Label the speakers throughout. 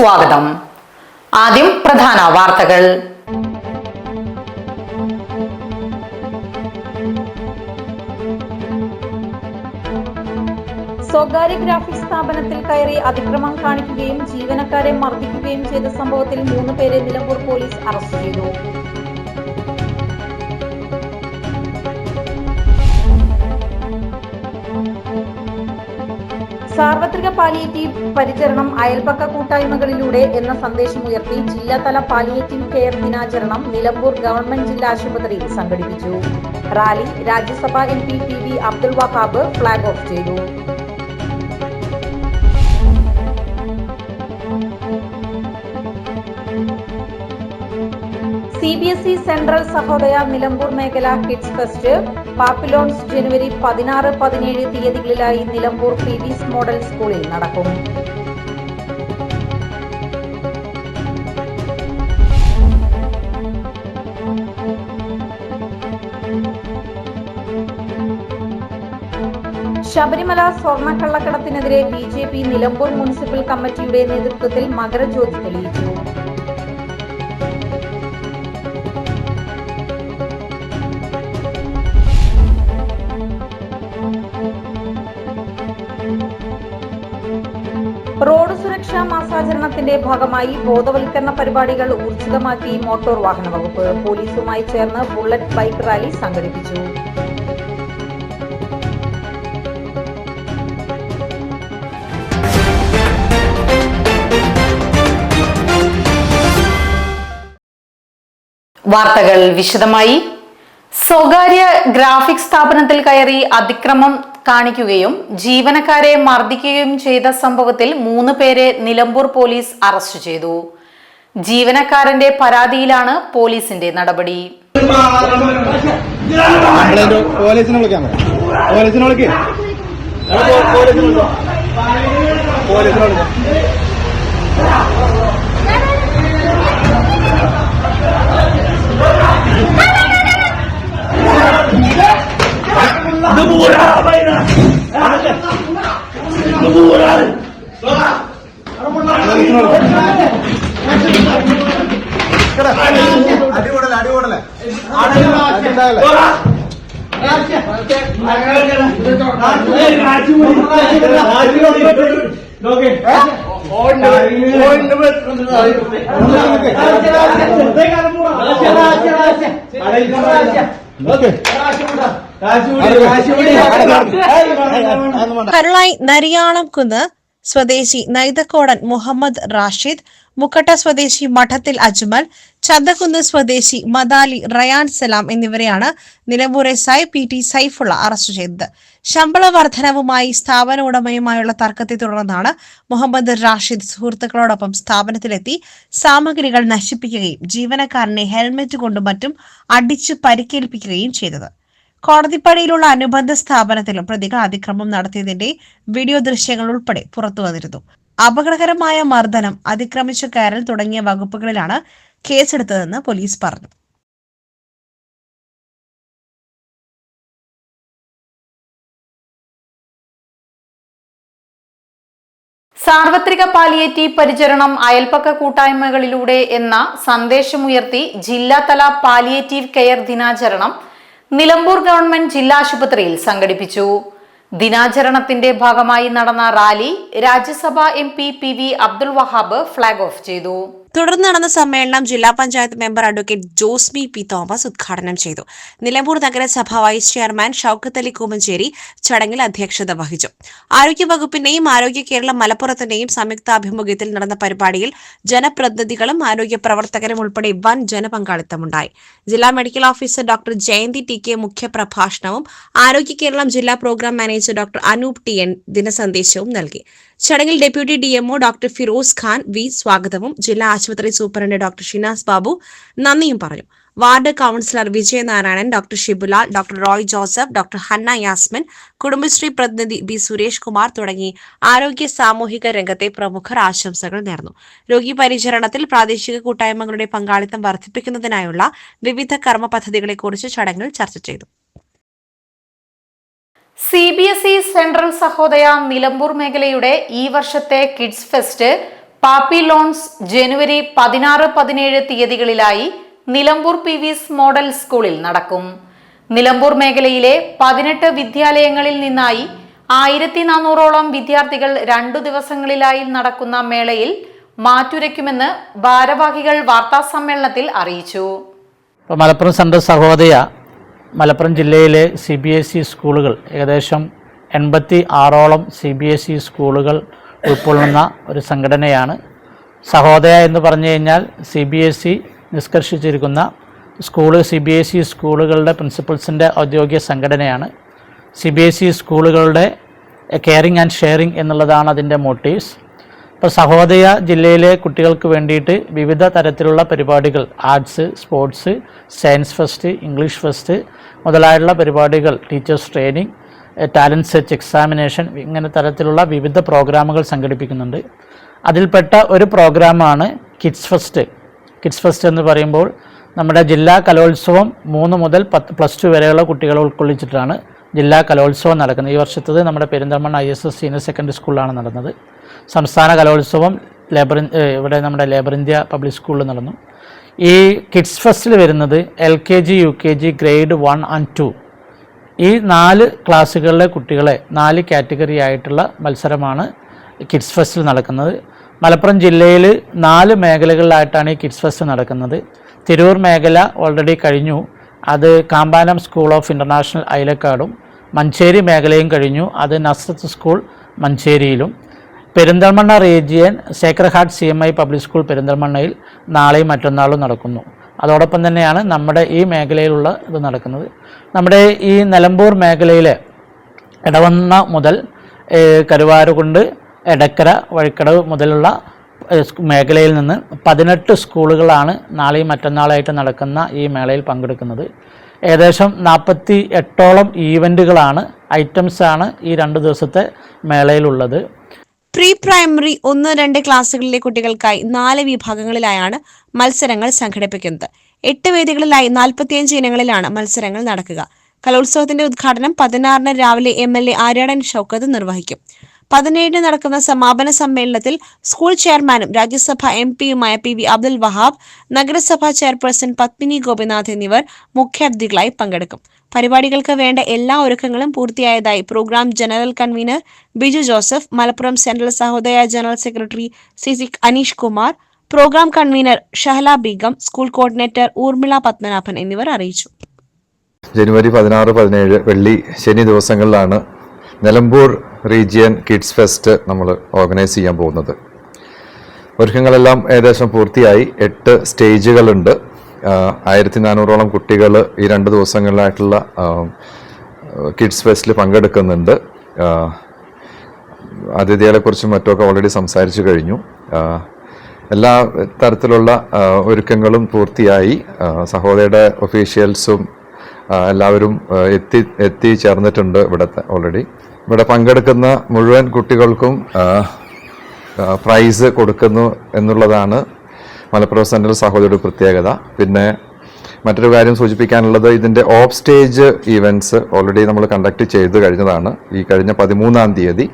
Speaker 1: സ്വാഗതം. ആദ്യം പ്രധാന വാർത്തകൾ.
Speaker 2: സ്വകാര്യ ഗ്രാഫിക് സ്ഥാപനത്തിൽ കയറി അതിക്രമം കാണിക്കുകയും ജീവനക്കാരെ മർദ്ദിക്കുകയും ചെയ്ത സംഭവത്തിൽ മൂന്ന് പേരെ നിലമ്പൂർ പോലീസ് അറസ്റ്റ് ചെയ്തു. സാർവത്രിക പാലിയേറ്റീവ് പരിചരണം അയൽപക്ക കൂട്ടായ്മകളിലൂടെ എന്ന സന്ദേശം ഉയർത്തി ജില്ലാതല പാലിയേറ്റീവ് കെയർ ദിനാചരണം നിലമ്പൂർ ഗവൺമെന്റ് ജില്ലാ ആശുപത്രിയിൽ സംഘടിപ്പിച്ചു. റാലി രാജ്യസഭാ M P P V Abdul Wahab flag off ചെയ്തു. C B S E central Sahodaya Nilambur മേഖല കിഡ്സ് ഫെസ്റ്റ് പാപ്പിലോൺസ് ജനുവരി പതിനാറ് പതിനേഴ് തീയതികളിലായി നിലമ്പൂർ പി വിസ് മോഡൽ സ്കൂളിൽ നടക്കും. Sabarimala സ്വർണക്കള്ളക്കടത്തിനെതിരെ B J P Nilambur municipal കമ്മിറ്റിയുടെ നേതൃത്വത്തിൽ മകരജ്യോതി തെളിയിച്ചു. സുരക്ഷാ മാസാചരണത്തിന്റെ ഭാഗമായി ബോധവൽക്കരണ പരിപാടികൾ ഊർജിതമാക്കി മോട്ടോർ വാഹന വകുപ്പ് പോലീസുമായി ചേർന്ന് ബുള്ളറ്റ് ബൈക്ക് റാലി സംഘടിപ്പിച്ചു.
Speaker 1: വാർത്തകൾ വിശദമായി. സ്വകാര്യ ഗ്രാഫിക് സ്ഥാപനത്തിൽ കയറി അതിക്രമം കാണിക്കുകയും ജീവനക്കാരെ മർദ്ദിക്കുകയും ചെയ്ത സംഭവത്തിൽ മൂന്ന് പേരെ നിലമ്പൂർ പോലീസ് അറസ്റ്റ് ചെയ്തു. ജീവനക്കാരന്റെ പരാതിയിലാണ് പോലീസിന്റെ നടപടി.
Speaker 3: പോലീസിനെ അടിപൊളി ഓക്കെ
Speaker 4: കരുളായി നരിയാളം കുന്ന് സ്വദേശി നൈതക്കോടൻ മുഹമ്മദ് റാഷിദ് മുക്കട്ട സ്വദേശി മഠത്തിൽ അജ്മൽ ചന്തക്കുന്ന് സ്വദേശി മദാലി റയാൻ സലാം എന്നിവരെയാണ് Nilambur S I P T Saifulla arrest ചെയ്തത്. ശമ്പള വർധനവുമായി സ്ഥാപന ഉടമയുമായുള്ള തർക്കത്തെ തുടർന്നാണ് മുഹമ്മദ് റാഷിദ് സുഹൃത്തുക്കളോടൊപ്പം സ്ഥാപനത്തിലെത്തി സാമഗ്രികൾ നശിപ്പിക്കുകയും ജീവനക്കാരനെ ഹെൽമെറ്റ് കൊണ്ടും മറ്റും അടിച്ചു പരിക്കേൽപ്പിക്കുകയും ചെയ്തത്. കോടതിപ്പടിയിലുള്ള അനുബന്ധ സ്ഥാപനത്തിലും പ്രതികൾ അതിക്രമം നടത്തിയതിന്റെ വീഡിയോ ദൃശ്യങ്ങൾ ഉൾപ്പെടെ പുറത്തുവന്നിരുന്നു അപകടകരമായ മർദ്ദനം അതിക്രമിച്ചു കയറൽ തുടങ്ങിയ വകുപ്പുകളിലാണ് കേസെടുത്തതെന്ന് പോലീസ് പറഞ്ഞു.
Speaker 1: സാർവത്രിക പാലിയേറ്റീവ് പരിചരണം അയൽപ്പക്ക കൂട്ടായ്മകളിലൂടെ എന്ന സന്ദേശമുയർത്തി ജില്ലാതല പാലിയേറ്റീവ് കെയർ ദിനാചരണം നിലമ്പൂർ ഗവൺമെന്റ് ജില്ലാ ആശുപത്രിയിൽ സംഘടിപ്പിച്ചു. ദിനാചരണത്തിന്റെ ഭാഗമായി നടന്ന rally Rajya Sabha M P P V Abdul Wahab flag off ചെയ്തു.
Speaker 4: തുടർന്ന് നടന്ന സമ്മേളനം ജില്ലാ panchayat member advocate Josmi P Thomas ഉദ്ഘാടനം ചെയ്തു. നിലമ്പൂർ നഗരസഭ വൈസ് ചെയർമാൻ ഷൌക്കത്ത് അലി കൂമഞ്ചേരി ചടങ്ങിൽ അധ്യക്ഷത വഹിച്ചു. ആരോഗ്യവകുപ്പിന്റെയും ആരോഗ്യ കേരളം മലപ്പുറത്തിന്റെയും സംയുക്താഭിമുഖ്യത്തിൽ നടന്ന പരിപാടിയിൽ ജനപ്രതിനിധികളും ആരോഗ്യ പ്രവർത്തകരും ഉൾപ്പെടെ വൻ ജനപങ്കാളിത്തമുണ്ടായി. ജില്ലാ medical officer doctor Jayanthi T K മുഖ്യപ്രഭാഷണവും Arogya Keralam ജില്ലാ programme manager doctor Anoop T N ദിനസന്ദേശവും നൽകി. ചടങ്ങിൽ deputy DMO doctor Firoz Khan V സ്വാഗതവും ജില്ലാ ആശുപത്രി സൂപ്രണ്ട് ഡോക്ടർ ഷിനാസ് ബാബു നന്ദിയും പറഞ്ഞു. Ward councillor Vijayanarayanan doctor Shibulal doctor Roy Joseph doctor Hanna Yasmin Kudumbashree പ്രതിനിധി B Suresh Kumar തുടങ്ങി ആരോഗ്യ സാമൂഹിക രംഗത്തെ പ്രമുഖർ ആശംസകൾ നേർന്നു. രോഗി പരിചരണത്തിൽ പ്രാദേശിക കൂട്ടായ്മകളുടെ പങ്കാളിത്തം വർദ്ധിപ്പിക്കുന്നതിനായുള്ള വിവിധ കർമ്മ പദ്ധതികളെക്കുറിച്ച് ചടങ്ങിൽ ചർച്ച ചെയ്തു.
Speaker 1: C B S E central Sahodaya Nilambur മേഖലയുടെ ഈ വർഷത്തെ കിഡ്സ് ഫെസ്റ്റ് പാപ്പി ലോൺസ് ജനുവരി പതിനാറ് പതിനേഴ് തീയതികളിലായി നിലമ്പൂർ പി വിസ് മോഡൽ സ്കൂളിൽ നടക്കും. നിലമ്പൂർ മേഖലയിലെ പതിനെട്ട് വിദ്യാലയങ്ങളിൽ നിന്നായി ആയിരത്തി നാനൂറോളം വിദ്യാർത്ഥികൾ രണ്ടു ദിവസങ്ങളിലായി നടക്കുന്ന മേളയിൽ മാറ്റുരയ്ക്കുമെന്ന് ഭാരവാഹികൾ വാർത്താസമ്മേളനത്തിൽ അറിയിച്ചു.
Speaker 5: മലപ്പുറം സെൻട്രൽ സഹോദയ മലപ്പുറം ജില്ലയിലെ സി ബി എസ് ഇ സ്കൂളുകൾ ഏകദേശം എൺപത്തി ആറോളം സി ബി എസ് ഇ സ്കൂളുകൾ ഉൾക്കൊള്ളുന്ന ഒരു സംഘടനയാണ്. സഹോദയ എന്ന് പറഞ്ഞു കഴിഞ്ഞാൽ C B S E നിഷ്കർഷിച്ചിരിക്കുന്ന school C B S E സ്കൂളുകളുടെ പ്രിൻസിപ്പൽസിന്റെ ഔദ്യോഗിക സംഘടനയാണ്. സി ബി എസ് ഇ സ്കൂളുകളുടെ കെയറിങ് ആൻഡ് ഷെയറിങ് എന്നുള്ളതാണ് അതിന്റെ മോട്ടീവ്സ് ഇപ്പോൾ സഹോദയ ജില്ലയിലെ കുട്ടികൾക്ക് വേണ്ടിയിട്ട് വിവിധ തരത്തിലുള്ള പരിപാടികൾ arts sports science fest English fest മുതലായുള്ള പരിപാടികൾ teachers training talent search examination ഇങ്ങനെ തരത്തിലുള്ള വിവിധ പ്രോഗ്രാമുകൾ സംഘടിപ്പിക്കുന്നുണ്ട്. അതിൽപ്പെട്ട ഒരു പ്രോഗ്രാമാണ് കിഡ്സ് ഫസ്റ്റ് കിഡ്സ് ഫസ്റ്റ് എന്ന് പറയുമ്പോൾ നമ്മുടെ ജില്ലാ കലോത്സവം മൂന്ന് മുതൽ പത്ത് പ്ലസ് ടു വരെയുള്ള കുട്ടികളെ ഉൾക്കൊള്ളിച്ചിട്ടാണ് ജില്ലാ കലോത്സവം നടക്കുന്നത്. ഈ വർഷത്തത് നമ്മുടെ Perinthalmanna I S S senior secondary സ്കൂളിലാണ് നടന്നത്. സംസ്ഥാന കലോത്സവം ലേബർ ഇവിടെ നമ്മുടെ ലേബർ ഇന്ത്യ പബ്ലിക് സ്കൂളിൽ നടന്നു. ഈ കിഡ്സ് ഫസ്റ്റിൽ വരുന്നത് L K G U K G grade one and two ഈ നാല് ക്ലാസ്സുകളിലെ കുട്ടികളെ നാല് കാറ്റഗറി ആയിട്ടുള്ള മത്സരമാണ് കിഡ്സ് ഫെസ്റ്റിൽ നടക്കുന്നത്. മലപ്പുറം ജില്ലയിൽ നാല് മേഖലകളിലായിട്ടാണ് ഈ കിഡ്സ് ഫെസ്റ്റ് നടക്കുന്നത്. തിരൂർ മേഖല ഓൾറെഡി കഴിഞ്ഞു. അത് കാമ്പാനം സ്കൂൾ ഓഫ് ഇന്റർനാഷണൽ ഐലക്കാടും മഞ്ചേരി മേഖലയും കഴിഞ്ഞു. അത് Nazareth school മഞ്ചേരിയിലും. Perinthalmanna region sacred heart C M I public school പെരിന്തൽമണ്ണയിൽ നാളെയും മറ്റന്നാളും നടക്കുന്നു. അതോടൊപ്പം തന്നെയാണ് നമ്മുടെ ഈ മേഖലയിലുള്ള ഇത് നടക്കുന്നത്. നമ്മുടെ ഈ നിലമ്പൂർ മേഖലയിലെ ഇടവണ്ണ മുതൽ കരുവാരുകൊണ്ട് എടക്കര വഴിക്കടവ് മുതലുള്ള മേഖലയിൽ നിന്ന് പതിനെട്ട് സ്കൂളുകളാണ് നാളെയും മറ്റന്നാളായിട്ട് നടക്കുന്ന ഈ മേളയിൽ പങ്കെടുക്കുന്നത്. ഏകദേശം നാൽപ്പത്തി എട്ടോളം ഈവന്റുകളാണ് ഐറ്റംസാണ് ഈ രണ്ട് ദിവസത്തെ മേളയിലുള്ളത്.
Speaker 4: പ്രീ പ്രൈമറി ഒന്ന് രണ്ട് ക്ലാസ്സുകളിലെ കുട്ടികൾക്കായി നാല് വിഭാഗങ്ങളിലായാണ് മത്സരങ്ങൾ സംഘടിപ്പിക്കുന്നത്. എട്ട് വേദികളിലായി നാൽപ്പത്തിയഞ്ച് ഇനങ്ങളിലാണ് മത്സരങ്ങൾ നടക്കുക. കലോത്സവത്തിന്റെ ഉദ്ഘാടനം പതിനാറിന് രാവിലെ M L A Aryadan Shoukath നിർവഹിക്കും. പതിനേഴിന് നടക്കുന്ന സമാപന സമ്മേളനത്തിൽ സ്കൂൾ ചെയർമാനും രാജ്യസഭ എം പിയുമായ പി വി അബ്ദുൽ വഹാബ് നഗരസഭാ ചെയർപേഴ്സൺ പത്മിനി ഗോപിനാഥ് എന്നിവർ മുഖ്യാതിഥികളായി പങ്കെടുക്കും. പരിപാടികൾക്ക് വേണ്ട എല്ലാ ഒരുക്കങ്ങളും പൂർത്തിയായതായി programme general convener Biju Joseph Malappuram central Sahodaya general secretary C Aneesh Kumar programme convener Shahala Begum school coordinator Urmila Padmanabhan എന്നിവർ അറിയിച്ചു.
Speaker 6: ജനുവരി പതിനാറ് പതിനേഴ് വെള്ളി ശനി ദിവസങ്ങളിലാണ് നിലമ്പൂർ റീജിയൻ കിഡ്സ് ഫെസ്റ്റ് നമ്മൾ ഓർഗനൈസ് ചെയ്യാൻ പോകുന്നത്. ഒരുക്കങ്ങളെല്ലാം ഏകദേശം പൂർത്തിയായി. എട്ട് സ്റ്റേജുകളുണ്ട്. ആയിരത്തി നാനൂറോളം കുട്ടികൾ ഈ രണ്ട് ദിവസങ്ങളിലായിട്ടുള്ള കിഡ്സ് ഫെസ്റ്റിൽ പങ്കെടുക്കുന്നുണ്ട്. അതിഥികളെക്കുറിച്ചും മറ്റുമൊക്കെ ഓൾറെഡി സംസാരിച്ചു കഴിഞ്ഞു. എല്ലാ തരത്തിലുള്ള ഒരുക്കങ്ങളും പൂർത്തിയായി. സഹോദരയുടെ ഒഫീഷ്യൽസും എല്ലാവരും എത്തി എത്തി ചേർന്നിട്ടുണ്ട് ഇവിടുത്തെ ഓൾറെഡി ഇവിടെ പങ്കെടുക്കുന്ന മുഴുവൻ കുട്ടികൾക്കും പ്രൈസ് കൊടുക്കുന്നു എന്നുള്ളതാണ് മലപ്പുറം സെൻട്രൽ സഹോദരിയുടെ പ്രത്യേകത. പിന്നെ മറ്റൊരു കാര്യം സൂചിപ്പിക്കാനുള്ളത് ഇതിന്റെ ഓഫ് സ്റ്റേജ് ഈവന്റ്സ് ഓൾറെഡി നമ്മൾ കണ്ടക്ട് ചെയ്ത് കഴിഞ്ഞതാണ്. ഈ കഴിഞ്ഞ പതിമൂന്നാം തീയതി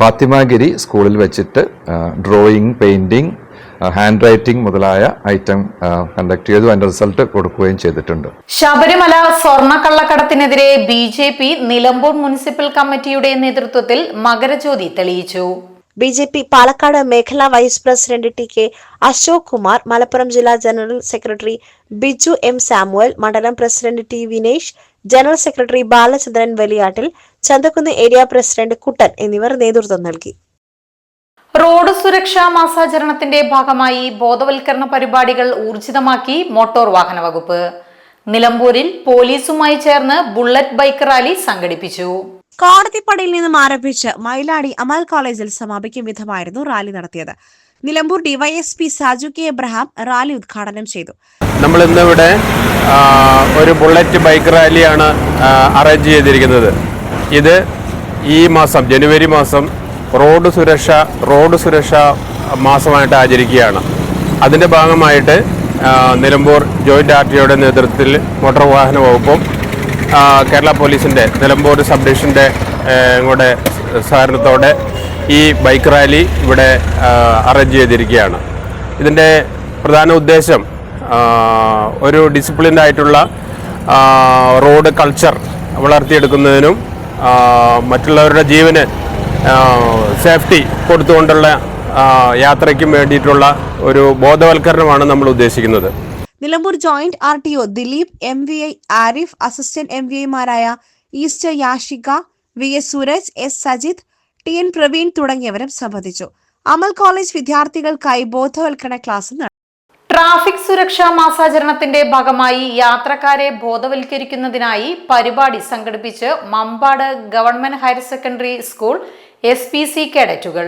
Speaker 6: ഫാത്തിമാഗിരി സ്കൂളിൽ വെച്ചിട്ട് ഡ്രോയിങ് പെയിന്റിങ് ഹാൻഡ് റൈറ്റിംഗ് മുതലായ ഐറ്റം കണ്ടക്ട് ചെയ്തു. അതിന്റെ റിസൾട്ട് കൊടുക്കുകയും ചെയ്തിട്ടുണ്ട്.
Speaker 1: Sabarimala സ്വർണക്കള്ളക്കടത്തിനെതിരെ B J P Nilambur municipal കമ്മിറ്റിയുടെ നേതൃത്വത്തിൽ മകരജ്യോതി തെളിയിച്ചു.
Speaker 4: ബി ജെ പി പാലക്കാട് മേഖലാ vice president T K Ashok Kumar Malappuram ജില്ലാ general secretary Biju M Samuel മണ്ഡലം president T Vinesh general secretary Balachandran Valiyattil Chanthakunnu area president Kuttan എന്നിവർ നേതൃത്വം നൽകി.
Speaker 1: Road സുരക്ഷാ മാസാചരണത്തിന്റെ ഭാഗമായി ബോധവൽക്കരണ പരിപാടികൾ ഊർജിതമാക്കി മോട്ടോർ വാഹന വകുപ്പ്. നിലമ്പൂരിൽ പോലീസുമായി ചേർന്ന് ബുള്ളറ്റ് ബൈക്ക് റാലി സംഘടിപ്പിച്ചു.
Speaker 4: കോടതിപ്പടിയിൽ നിന്നും ആരംഭിച്ച് മൈലാടി അമൽ കോളേജിൽ സമാപിക്കും വിധമായിരുന്നു റാലി നടത്തിയത്. Nilambur DYSP Saju K Abraham rally ഉദ്ഘാടനം ചെയ്തു.
Speaker 7: നമ്മൾ ഇന്നിവിടെ ഒരു ബുള്ളറ്റ് ബൈക്ക് റാലിയാണ് അറേഞ്ച് ചെയ്തിരിക്കുന്നത്. ഇത് ഈ മാസം ജനുവരി മാസം റോഡ് സുരക്ഷ റോഡ് സുരക്ഷ മാസമായിട്ട് ആചരിക്കുകയാണ്. അതിന്റെ ഭാഗമായിട്ട് നിലമ്പൂർ ജോയിന്റ് ആർ ടിഒയുടെ നേതൃത്വത്തിൽ മോട്ടോർ വാഹന വകുപ്പും കേരള പോലീസിന്റെ നിലമ്പൂർ സബ് ഡിവിഷന്റെ കൂടെ സഹകരണത്തോടെ ഈ ബൈക്ക് റാലി ഇവിടെ അറേഞ്ച് ചെയ്തിരിക്കുകയാണ്. ഇതിന്റെ പ്രധാന ഉദ്ദേശം ഒരു ഡിസിപ്ലിൻഡ് ആയിട്ടുള്ള റോഡ് കൾച്ചർ വളർത്തിയെടുക്കുന്നതിനും മറ്റുള്ളവരുടെ ജീവന് സേഫ്റ്റി കൊടുത്തുകൊണ്ടുള്ള യാത്രയ്ക്കും വേണ്ടിയിട്ടുള്ള ഒരു ബോധവൽക്കരണമാണ് നമ്മൾ ഉദ്ദേശിക്കുന്നത്.
Speaker 4: Nilambur joint R T O Dileep M V I Arif assistant M V ഐമാരായ Esther Yashika V S Sooraj S Sajith T N Praveen തുടങ്ങിയവരും സംബന്ധിച്ചു. അമൽ കോളേജ് വിദ്യാർത്ഥികൾക്കായി ബോധവൽക്കരണ ക്ലാസ് നടത്തി
Speaker 1: ട്രാഫിക് സുരക്ഷാ മാസാചരണത്തിന്റെ ഭാഗമായി യാത്രക്കാരെ ബോധവൽക്കരിക്കുന്നതിനായി പരിപാടി സംഘടിപ്പിച്ച് Mampad government higher secondary school S P C കേഡറ്റുകൾ.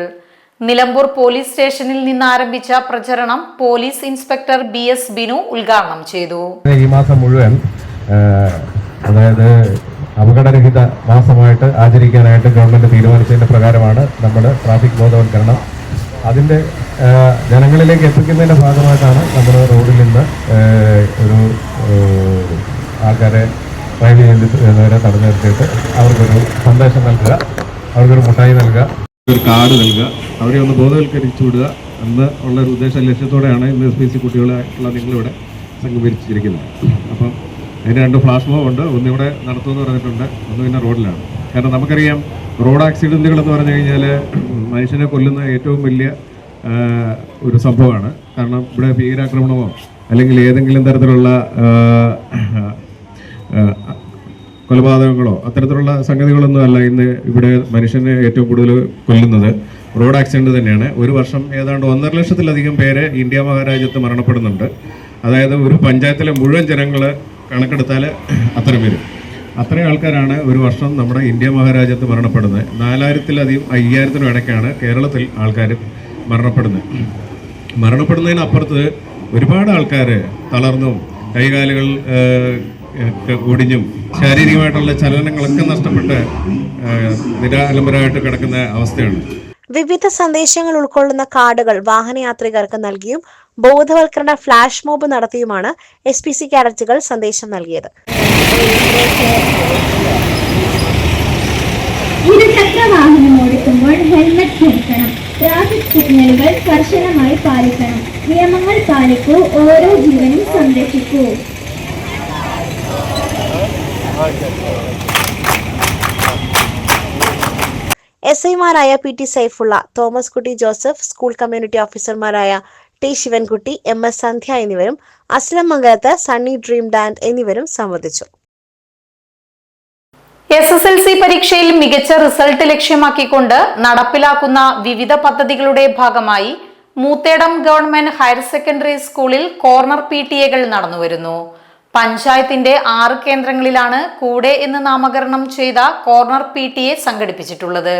Speaker 1: Nilambur police സ്റ്റേഷനിൽ നിന്ന് ആരംഭിച്ച പ്രചരണം police inspector B S Binu ഉദ്ഘാടനം ചെയ്തു.
Speaker 8: ഈ മാസം മുഴുവൻ അതായത് അപകടരഹിത മാസമായിട്ട് ആചരിക്കാനായിട്ട് ഗവൺമെന്റ് തീരുമാനിച്ചതിന്റെ പ്രകാരമാണ് നമ്മുടെ ട്രാഫിക് ബോധവൽക്കരണം. അതിന്റെ ജനങ്ങളിലേക്ക് എത്തിക്കുന്നതിന്റെ ഭാഗമായിട്ടാണ് നമ്മൾ റോഡിൽ നിന്ന് ഒരു ആൾക്കാരെ ഡ്രൈവ് ചെയ്യുന്നവരെ തടഞ്ഞു നിർത്തിയിട്ട് അവർക്കൊരു സന്ദേശം നൽകുക. അവർക്കൊരു മുട്ടായി നൽകുക. ഒരു കാർഡ് നൽകുക. അവരെ ഒന്ന് ബോധവൽക്കരിച്ചു വിടുക എന്ന് ഉള്ള ഒരു ഉദ്ദേശ ലക്ഷ്യത്തോടെയാണ് ഇന്ന് എസ് പി സി കുട്ടികളായിട്ടുള്ള നിങ്ങളിവിടെ സംഘടിപ്പിച്ചിരിക്കുന്നത്. അപ്പം അതിന് രണ്ട് ഫ്ലാഷ് മോബ് ഉണ്ട്. ഒന്നിവിടെ നടത്തുമെന്ന് പറഞ്ഞിട്ടുണ്ട്. ഒന്ന് പിന്നെ റോഡിലാണ്. കാരണം നമുക്കറിയാം റോഡ് ആക്സിഡന്റുകൾ എന്ന് പറഞ്ഞു കഴിഞ്ഞാൽ മനുഷ്യനെ കൊല്ലുന്ന ഏറ്റവും വലിയ ഒരു സംഭവമാണ്. കാരണം ഇവിടെ ഭീകരാക്രമണമോ അല്ലെങ്കിൽ ഏതെങ്കിലും തരത്തിലുള്ള കൊലപാതകങ്ങളോ അത്തരത്തിലുള്ള സംഗതികളൊന്നും അല്ല ഇന്ന് ഇവിടെ മനുഷ്യനെ ഏറ്റവും കൂടുതൽ കൊല്ലുന്നത്. റോഡ് ആക്സിഡന്റ് തന്നെയാണ്. ഒരു വർഷം ഏതാണ്ട് ഒന്നര ലക്ഷത്തിലധികം പേര് ഇന്ത്യ മഹാരാജ്യത്ത് മരണപ്പെടുന്നുണ്ട്. അതായത് ഒരു പഞ്ചായത്തിലെ മുഴുവൻ ജനങ്ങൾ കണക്കെടുത്താൽ അത്ര വരും അത്രയും ആൾക്കാരാണ് ഒരു വർഷം നമ്മുടെ ഇന്ത്യ മഹാരാജ്യത്ത് മരണപ്പെടുന്നത്. നാലായിരത്തിലധികം അയ്യായിരത്തിനും ഇടയ്ക്കാണ് കേരളത്തിൽ ആൾക്കാർ മരണപ്പെടുന്നത്. മരണപ്പെടുന്നതിനപ്പുറത്ത് ഒരുപാട് ആൾക്കാർ തളർന്നും കൈകാലുകൾ ഒടിഞ്ഞും ശാരീരികമായിട്ടുള്ള ചലനങ്ങളൊക്കെ നഷ്ടപ്പെട്ട് നിരാലംബരമായിട്ട് നിരാലംബരായിട്ട് കിടക്കുന്ന അവസ്ഥയാണ്.
Speaker 4: വിവിധ സന്ദേശങ്ങൾ ഉൾക്കൊള്ളുന്ന കാർഡുകൾ വാഹനയാത്രികർക്ക് നൽകിയും ബോധവൽക്കരണ ഫ്ലാഷ് മോബ് നടത്തിയുമാണ് എസ് പി സി കാഡറ്റുകൾ സന്ദേശം നൽകിയത്.
Speaker 9: ഇരുചക്ര വാഹനം ഓടിക്കുമ്പോൾ ഹെൽമറ്റ് ധരിക്കണം. ട്രാഫിക് സിഗ്നലുകൾ കർശനമായി പാലിക്കണം. നിയമങ്ങൾ പാലിക്കൂ. ഓരോ ജീവനും സംരക്ഷിക്കൂ.
Speaker 4: എസ് ഐമാരായ P T Saifulla Thomas Kutty Joseph school community ഓഫീസർമാരായ T Sivankutty M S Sandhya എന്നിവരും അസ്ലം മംഗലത്ത് സണ്ണി ഡ്രീം ഡാൻഡ് എന്നിവരും സംബന്ധിച്ചു
Speaker 1: എസ് എസ് എൽ സി പരീക്ഷയിൽ മികച്ച റിസൾട്ട് ലക്ഷ്യമാക്കിക്കൊണ്ട് നടപ്പിലാക്കുന്ന വിവിധ പദ്ധതികളുടെ ഭാഗമായി മൂത്തേടം ഗവൺമെന്റ് ഹയർ സെക്കൻഡറി സ്കൂളിൽ കോർണർ പി ടി എകൾ നടന്നുവരുന്നു. പഞ്ചായത്തിന്റെ ആറ് കേന്ദ്രങ്ങളിലാണ് കൂടെ എന്ന് നാമകരണം ചെയ്ത കോർണർ പി ടി എ സംഘടിപ്പിച്ചിട്ടുള്ളത്.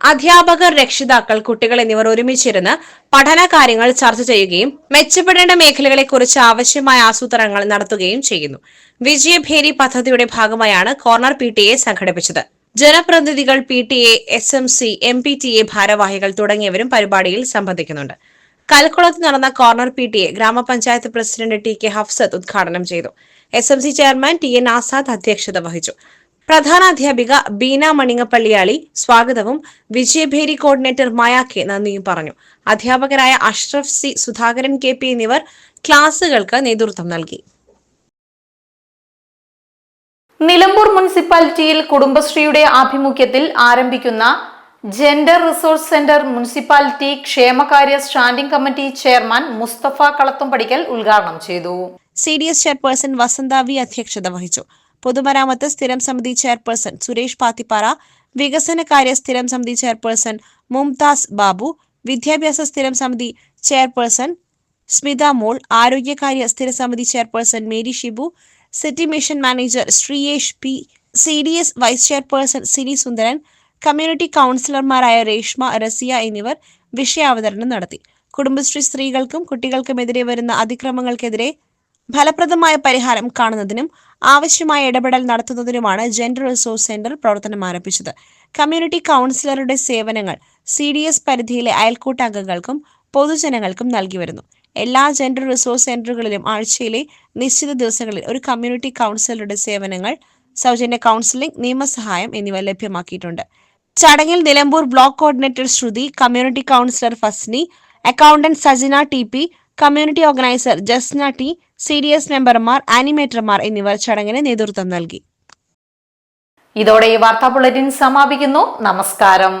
Speaker 4: അധ്യാപകർ രക്ഷിതാക്കൾ കുട്ടികൾ എന്നിവർ ഒരുമിച്ചിരുന്ന് പഠന കാര്യങ്ങൾ ചർച്ച ചെയ്യുകയും മെച്ചപ്പെടേണ്ട മേഖലകളെക്കുറിച്ച് ആവശ്യമായ ആസൂത്രണങ്ങൾ നടത്തുകയും ചെയ്യുന്നു. വിജയഭേരി പദ്ധതിയുടെ ഭാഗമായാണ് കോർണർ പി ടി എ സംഘടിപ്പിച്ചത്. ജനപ്രതിനിധികൾ P T A S M C M P T A ഭാരവാഹികൾ തുടങ്ങിയവരും പരിപാടിയിൽ സംബന്ധിക്കുന്നുണ്ട്. കൽക്കുളത്ത് നടന്ന corner P T A grama panchayat president T K Hafsath ഉദ്ഘാടനം ചെയ്തു. S M C chairman T N Azad അധ്യക്ഷത വഹിച്ചു. പ്രധാനാധ്യാപിക ബീന മണിങ്ങപ്പള്ളിയാളി സ്വാഗതവും വിജയഭേരി കോർഡിനേറ്റർ മായ കെ നന്ദിയും പറഞ്ഞു. അധ്യാപകരായ Ashraf C Sudhakaran K P എന്നിവർ ക്ലാസുകൾക്ക് നേതൃത്വം നൽകി.
Speaker 1: നിലമ്പൂർ മുനിസിപ്പാലിറ്റിയിൽ കുടുംബശ്രീയുടെ ആഭിമുഖ്യത്തിൽ ആരംഭിക്കുന്ന ജെൻഡർ റിസോഴ്സ് സെന്റർ മുനിസിപ്പാലിറ്റി ക്ഷേമകാര്യ standing committee chairman Musthafa Kalathumpadikkal ഉദ്ഘാടനം ചെയ്തു.
Speaker 4: C D S chairperson Vasantha V അധ്യക്ഷത വഹിച്ചു. പൊതുമരാമത്ത് സ്ഥിരം സമിതി ചെയർപേഴ്സൺ സുരേഷ് പാത്തിപ്പാറ വികസനകാര്യ സ്ഥിരം സമിതി ചെയർപേഴ്സൺ മുംതാസ് ബാബു വിദ്യാഭ്യാസ സ്ഥിരം സമിതി ചെയർപേഴ്സൺ സ്മിത മോൾ ആരോഗ്യകാര്യ സ്ഥിര സമിതി chairperson Mary Shibu city mission manager Sreeyesh P C D S vice chairperson Sini Sundaran community കൗൺസിലർമാരായ രേഷ്മ റസിയ എന്നിവർ വിഷയാവതരണം നടത്തി. കുടുംബശ്രീ സ്ത്രീകൾക്കും കുട്ടികൾക്കുമെതിരെ വരുന്ന അതിക്രമങ്ങൾക്കെതിരെ ഫലപ്രദമായ പരിഹാരം കാണുന്നതിനും ആവശ്യമായ ഇടപെടൽ നടത്തുന്നതിനുമാണ് ജെൻഡർ റിസോഴ്സ് സെന്റർ പ്രവർത്തനം ആരംഭിച്ചത്. കമ്മ്യൂണിറ്റി കൗൺസിലറുടെ സേവനങ്ങൾ സി ഡി എസ് പരിധിയിലെ അയൽക്കൂട്ടംഗങ്ങൾക്കും പൊതുജനങ്ങൾക്കും നൽകി വരുന്നു. എല്ലാ ജെൻഡർ റിസോഴ്സ് സെന്ററുകളിലും ആഴ്ചയിലെ നിശ്ചിത ദിവസങ്ങളിൽ ഒരു കമ്മ്യൂണിറ്റി കൗൺസിലറുടെ സേവനങ്ങൾ സൗജന്യ കൗൺസിലിംഗ് നിയമസഹായം എന്നിവ ലഭ്യമാക്കിയിട്ടുണ്ട്. ചടങ്ങിൽ Nilambur block coordinator Sruthi community councillor Fasni accountant Sajina T P community organiser Jasna T C D S മെമ്പർമാർ ആനിമേറ്റർമാർ എന്നിവർ ചടങ്ങിന് നേതൃത്വം നൽകി.
Speaker 2: ഇതോടെ ഈ വാർത്താ ബുള്ളറ്റിൻ സമാപിക്കുന്നു. നമസ്കാരം.